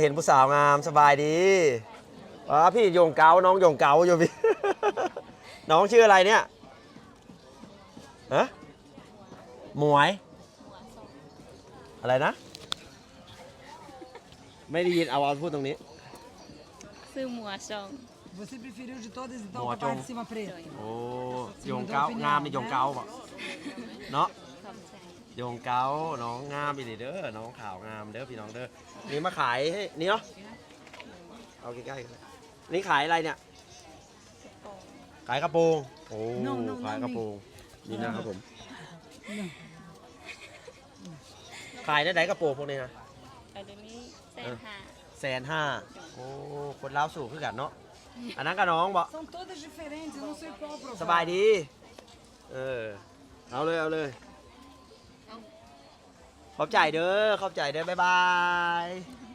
เห็นผู้สาวงามสบายดีว้าพี่โยงเกาน้องโยงเกาอยู่พี่ น้องชื่ออะไรเนี่ยฮะหมวย อะไรนะ ไม่ได้ยินเอาเอาพูดตรงนี้ ซื้อหมัวซอง Você preferiu de todas então Boa, com a parte John. de cima preta? โอ้โยงเกางามนี่โยงเกาบ่เนาะขอบใจ โยงเกาน้องงามอีหลีเด้อน้องขาวงามเด้อพี่น้องเด้อนี่มาขายให้นี่เนาะเอาใกล้ๆกันเลยนี่ขายอะไรเนี่ย ขายกระโปรงโอ้ No, no, no, ขายกระโปรงนี่นะครับผม ขายได้ไหนกระโปรงพวกนี้นะ อันนี้แสนห้าแสนห้าโอ้คนลาวสูงขึ้นกันเนาะ อันนั้นกับน้องบ่ São todas diferentes, eu não sei qual provar. สบายดี เออ เอาเลยเอาเลย ขอบใจเด้อขอบใจเด้อบ๊ายบาย